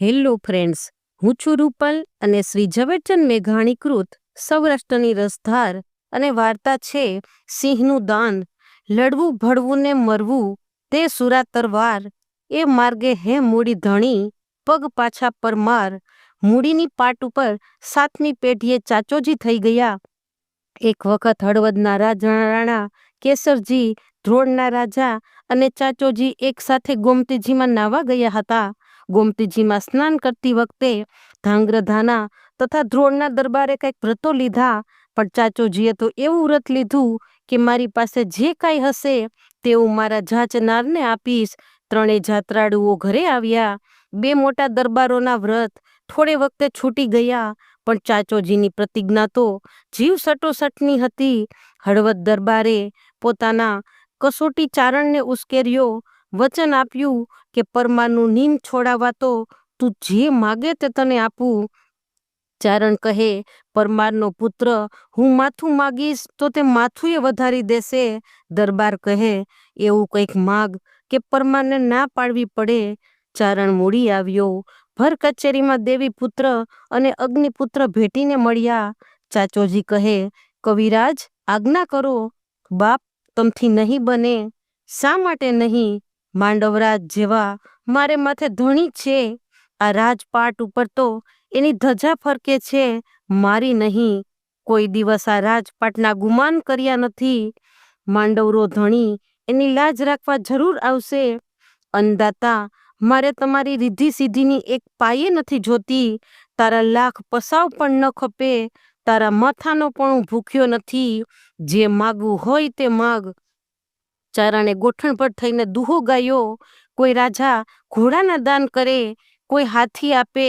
Hello friends, હું છું રૂપલ અને શ્રી ઝવેરચંદ મેઘાણીકૃત સૌરાષ્ટ્રની રસધાર અને વાર્તા છે સિંહનું દાન. લડવું, ભળવું ને મરવું, તે સુરા તરવાર એ માર્ગે હે મૂડી ધણી, પગ પાછા પરમાર. મૂડીની પાટ ઉપર સાતમી પેઢીએ ચાચોજી થઈ ગયા. એક વખત હળવદના રાજા રાણા કેસરજી, ધ્રોળના રાજા અને ચાચોજી એકસાથે ગોમતીજીમાં નાવા ગયા હતા. ગોમતીજીમાં સ્નાન કરતી વખતે ધાંગ્રધાના તથા ધ્રોળના દરબારે કંઈક વ્રતો લીધા. પણ ચાચોજીએ તો એવું વ્રત લીધું કે મારી પાસે જે કાંઈ હશે તે હું મારા જાચનારને આપીશ. ત્રણેય જાત્રાળુઓ ઘરે આવ્યા. બે મોટા દરબારોના વ્રત થોડે વખતે છૂટી ગયા. પણ ચાચોજીની પ્રતિજ્ઞા તો જીવ સટોસટની હતી. હળવદ દરબારે પોતાના કસોટી ચારણને ઉશ્કેર્યો, વચન આપ્યું કે પરમારનું નીમ છોડાવવા તો તું જે માગે તે તને આપું. ચારણ કહે, પરમારનો પુત્ર, હું માથું માગીશ તો તે માથુંએ વધારી દેશે. દરબાર કહે, એવું કંઈક માગ કે પરમારને ના પાડવી પડે. ચારણ મૂડી આવ્યો. ભર કચેરીમાં દેવી પુત્ર અને અગ્નિપુત્ર ભેટીને મળ્યા. ચાચોજી કહે, કવિરાજ, આજ્ઞા કરો. બાપ તમથી નહીં બને. શા માટે નહીં? માંડવરાજ જેવા મારે માથે ધણી છે. આ રાજપાટ ઉપર તો એની ધજા ફરકે છે. મારી નહીં, કોઈ દિવસ આ રાજપાટના ગુમાન કર્યા નથી. માંડવરો ધણી, એની લાજ રાખવા જરૂર આવશે. અનદાતા મારે તમારી રીધી સીધીની એક પાયે નથી જોતી. તારા લાખ પસાવ પણ ન ખપે. તારા માથાનો પણ હું ભૂખ્યો નથી. જે માગવું હોય તે માગ. ચારણે ગોઠણ પર થઈને દુહો ગાયો. કોઈ રાજા ઘોડાના દાન કરે, કોઈ હાથી આપે.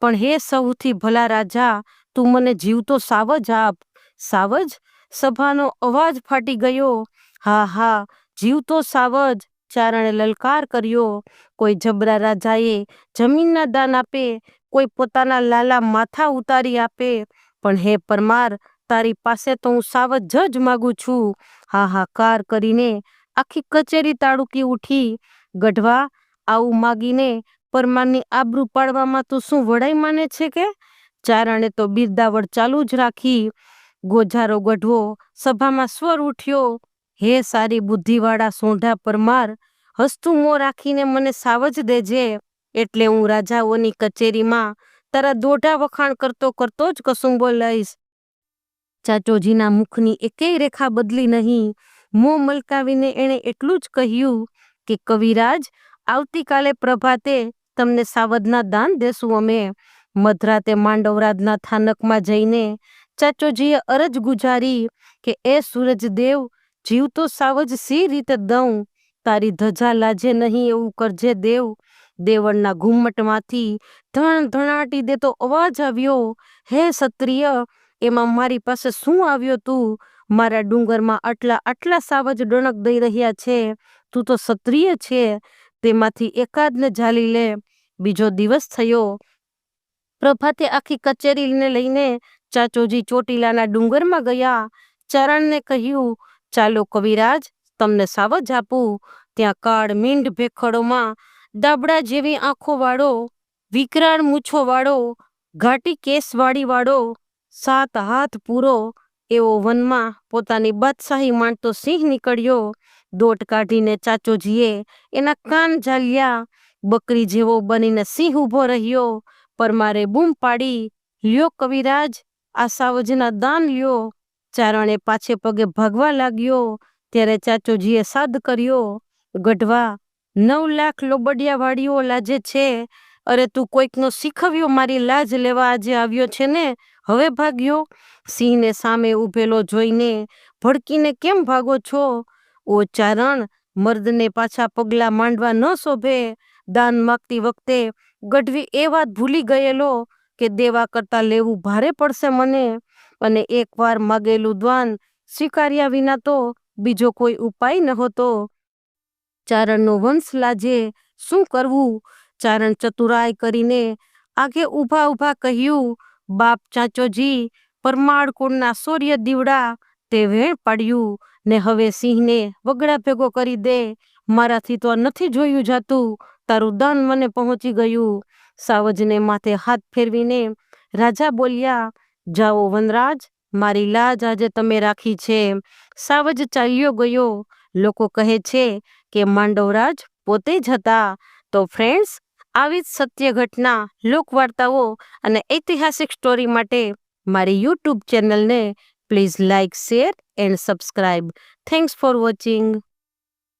પણ હે સૌથી ભલા રાજા, તું મને જીવતો સાવજ આપ. સાવજ? સભાનો અવાજ ફાટી ગયો. હા હા, જીવતો સાવજ ચારણે લલકાર કર્યો. કોઈ જબરા રાજાએ જમીનના દાન આપે, કોઈ પોતાના લાલા માથા ઉતારી આપે. પણ હે પરમાર, તારી પાસે તો હું સાવજ જ માગું છું. હાહાકાર કરીને આખી કચેરી તાળુકી ઉઠી ગઢવા આવું માગીને પરમારની આબરૂ પાડવામાં તો શું વડાઈ માને છે કે? ચારણે તો બિરદાવડ ચાલુ જ રાખી. ગોઝારો ગઢવો સભામાં સ્વર ઉઠ્યો. હે સારી બુદ્ધિવાળા સોંઢા પરમાર હસતું મોં રાખીને મને સાવજ દેજે. એટલે હું રાજાઓની કચેરીમાં તારા દોઢા વખાણ કરતો કરતો જ કસુંબો લઈશ. ચાચોજીના મુખની એકેય રેખા બદલી નહીં. મોં મલકાવીને એણે એટલું જ કહ્યું કે, કવિરાજ, આવતીકાલે પ્રભાતે તમને સાવધના દાન દેશું અમે. મધરાતે માંડવરાજના થાનકમાં જઈને ચાચોજીએ અરજ ગુજારી કે, એ સૂરજદેવ જીવતો સાવજ સી રીતે દઉં? તારી ધજા લાજે નહીં એવું કરજે દેવ? દેવળના ઘુમ્મટમાંથી ધણ ધણાટી દેતો અવાજ આવ્યો, હે ક્ષત્રિય, એમાં મારી પાસે શું આવ્યો તું? મારા ડુંગરમાં આટલા આટલા સાવજ ડણક દઈ રહ્યા છે. તું તો ક્ષત્રિય છે. તેમાંથી એકાદને ઝાલી લે. બીજો દિવસ થયો. પ્રભાતે આખી કચેરીને લઈને ચાચોજી ચોટીલાના ડુંગરમાં ગયા. ચરણને કહ્યું, ચાલો કવિરાજ, તમને સાવજ આપું. ત્યાં કાળ મીંઢ ભેખડોમાં દાબડા જેવી આંખો વાળો, વિકરાળ મૂછો વાળો, ઘાટી કેસવાળી વાળો, સાત હાથ પૂરો એવો વનમાં પોતાની બાદશાહી માણતો સિંહ નીકળ્યો. દોટ કાઢીને ચાચોજીએ એના કાન ઝાલ્યા. બકરી જેવો બનીને સિંહ ઊભો રહ્યો. પરમારે બૂમ પાડી. લ્યો કવિરાજ, આ સાવજના દાન લ્યો. ચારણે પાછે પગે ભાગવા લાગ્યો. ત્યારે ચાચોજીએ સાદ કર્યો. ગઢવા, નવ લાખ લોબડિયા વાળીઓ લાજે છે. અરે તું કોઈકનો શીખવ્યો, મારી લાજ લેવા આજે આવ્યો છે ને? હવે ભાગ્યો? સિંહને સામે ઊભેલો જોઈને ભડકીને કેમ ભાગો છો? ઓ ચારણ, મર્દને પાછા પગલા માંડવા ન શોભે. દાન માગતી વખતે ગઢવી એ વાત ભૂલી ગયેલો કે દેવા કરતા લેવું ભારે પડશે મને. અને એકવાર માગેલું દ્વાન સ્વીકાર્યા વિના તો બીજો કોઈ ઉપાય નહોતો. ચારણનો વંશ લાજે શું કરવું? ચારણ ચતુરાય કરીને આગે ઊભા ઊભા કહ્યું, બાપ ચાચોજી, પરમાળ કુળના સૂર્ય દીવડા તે વેણ પાડ્યું ને હવે સિંહને વગડા ભેગો કરી દે. મારાથી તો નથી જોયું જાતું. તારું દાન મને પહોંચી ગયું. સાવજને માથે હાથ ફેરવીને રાજા બોલ્યા, જાઓ વનરાજ, મારી લાજ આજે તમે રાખી છે. સાવજ ચાલ્યો ગયો. લોકો કહે છે કે, માંડવરાજ પોતે જ હતા. તો ફ્રેન્ડ્સ આવી જ સત્ય ઘટના, લોકવાર્તાઓ અને ઐતિહાસિક સ્ટોરી માટે મારી યુટ્યુબ ચેનલને please like share and subscribe thanks for watching